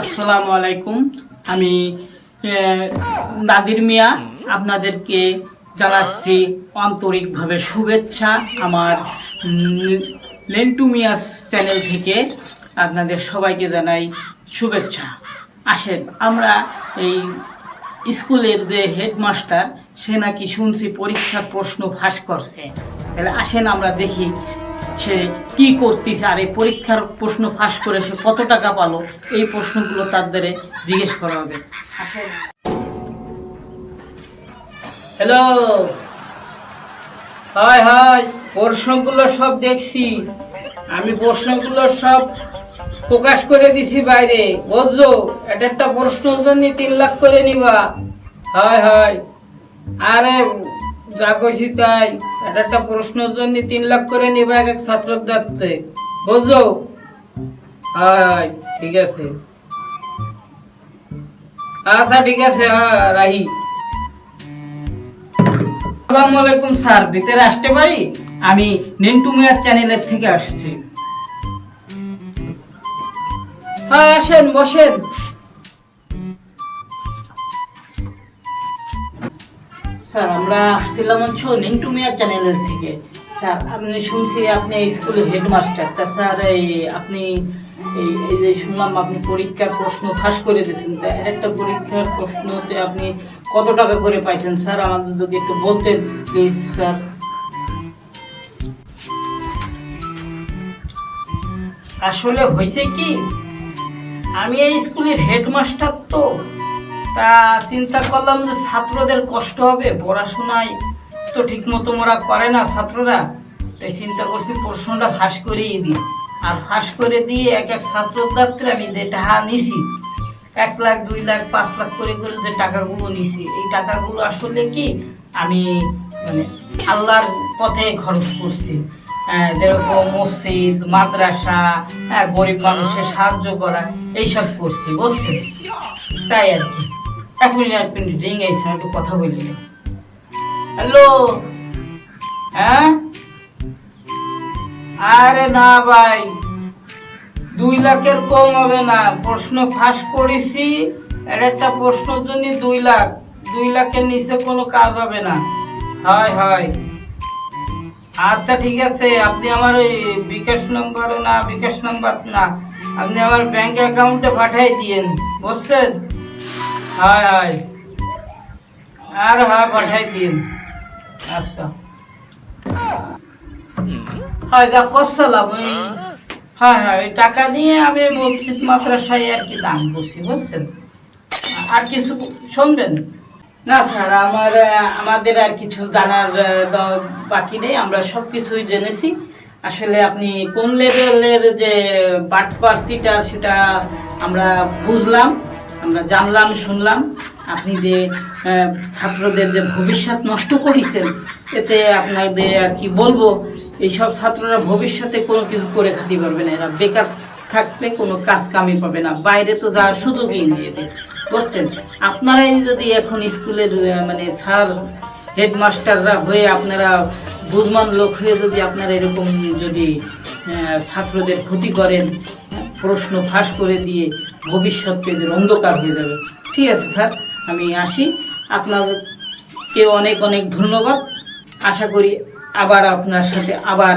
আসসালামু আলাইকুম। আমি নাদির মিয়া। আপনাদেরকে জানাচ্ছি আন্তরিকভাবে শুভেচ্ছা আমার লেন্টু মিয়াস চ্যানেল থেকে। আপনাদের সবাইকে জানাই শুভেচ্ছা। আসেন, আমরা এই স্কুলের যে হেডমাস্টার, সে নাকি শুনছি পরীক্ষার প্রশ্ন ফাঁস করছে। তাহলে আসেন আমরা দেখি সে কি করতেছে আর এই পরীক্ষার প্রশ্ন ফাঁস করে সে কত টাকা পালো? এই প্রশ্নগুলো তার দ্বারা জিজ্ঞেস করা হবে। হ্যালো হয় হয় প্রশ্নগুলো সব দেখছি। আমি প্রশ্নগুলো সব প্রকাশ করে দিছি বাইরে। বুঝছ এটা একটা প্রশ্নের জন্য তিন লাখ করে নিবা। হয় হয় আরে এটা একটা প্রশ্নের জন্য তিন লাখ করে নিবা এক বুঝছ হয় ঠিক আছে। আচ্ছা ঠিক আছে হ্যাঁ রাহি। আসসালামু আলাইকুম, স্যার। ভিতরে আসতে পারি? আমি নিন্টু মিয়ার চ্যানেলের থেকে আসছি। হ্যাঁ আসেন, বসেন। স্যার, আমরা আসছিলাম হচ্ছে নিন্টু মিয়ার চ্যানেলের থেকে। স্যার, আপনি শুনছি আপনি স্কুলের হেডমাস্টার। তা স্যার, এই আপনি এই এই যে শুনলাম আপনি পরীক্ষার প্রশ্ন ফাঁস করে দিয়েছেন। তা এর একটা পরীক্ষার প্রশ্নতে আপনি কত টাকা করে পাইছেন? স্যার, আমাদের যদি একটু বলতেন, প্লিজ, স্যার। আসলে হয়েছে কি, আমি এই স্কুলের হেডমাস্টার তো তা চিন্তা করলাম যে ছাত্রদের কষ্ট হবে পড়াশোনায় তো ঠিক মতো ওরা করে না ছাত্ররা। তাই চিন্তা করছি প্রশ্নটা ফাঁস করেই দিই। আর ফাঁস করে দিয়ে এক এক ছাত্রদাত্রে আমি যে টাকা নিছি এক লাখ দুই লাখ পাঁচ লাখ করে করে যে টাকাগুলো নিছি এই টাকাগুলো আসলে কি আমি মানে আল্লাহর পথে খরচ করছি। আহ, যেরকম মসজিদ মাদ্রাসা হ্যাঁ, গরিব মানুষের সাহায্য করা এইসব করছি বুঝছেন? তাই আর কি। এক মিনিট এক মিনিট রিং আইছে আমি একটু কথা বলি হ্যালো? হ্যাঁ? আরে না ভাই, দুই লাখের কম হবে না। প্রশ্ন ফাঁস করেছি এর একটা প্রশ্নের জন্য দুই লাখ। দুই লাখের নিচে কোনো কাজ হবে না। হয় হয়। আচ্ছা ঠিক আছে। আপনি আমার ওই বিকাশ নম্বর না, বিকাশ নম্বর না। আপনি আমার ব্যাংক অ্যাকাউন্টে পাঠাই দিয়েন, বুঝছেন? হয় হয়। আর হ্যাঁ পাঠাই দিন। আচ্ছা। হয় দা করছিলাম ওই হ্যাঁ হ্যাঁ ওই টাকা নিয়ে আমি মসজিদ মাদ্রাসায় আর কি দান করছি বুঝছেন? আর কিছু শুনবেন? না স্যার, আমার, আমাদের আর কিছু জানার বাকি নেই, আমরা সব কিছুই জেনেছি। আসলে আপনি কোন লেভেলের যে বাট পার্সিটা সেটা আমরা বুঝলাম। আমরা জানলাম, শুনলাম, আপনি যে ছাত্রদের যে ভবিষ্যৎ নষ্ট করেছেন, এতে আপনাদের আর কি বলব, এইসব ছাত্ররা ভবিষ্যতে কোনো কিছু করে খাতে পারবে না। এরা বেকার থাকলে কোনো কাজ কামই পাবে না। বাইরে তো যাওয়ার সুযোগই এদের। বুঝছেন? আপনারাই যদি এখন স্কুলের মানে স্যার, হেডমাস্টাররা হয়ে আপনারা বুঝমান লোক হয়ে যদি আপনারা এরকম যদি ছাত্রদের ক্ষতি করেন প্রশ্ন ফাঁস করে দিয়ে ভবিষ্যৎ এদের অন্ধকার হয়ে যাবে। ঠিক আছে, স্যার, আমি আসি। আপনাকে অনেক অনেক ধন্যবাদ। আশা করি আবার আপনার সাথে আবার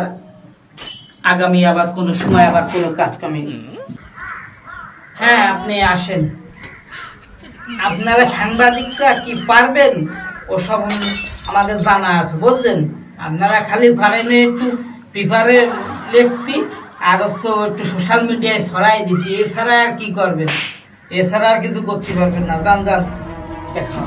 আগামী আবার কোনো সময় আবার কোনো কাজ কামে হ্যাঁ আপনি আসেন। আপনারা সাংবাদিকরা কি পারবেন? ওসব আমাদের জানা আছে, বুঝছেন? আপনারা খালি পারেন একটু পেপারে লিখতি। হচ্ছে একটু সোশ্যাল মিডিয়ায় ছড়াই দিচ্ছি এছাড়া আর কি করবে এছাড়া আর কিছু করতে পারবেন না। জান যান দেখা।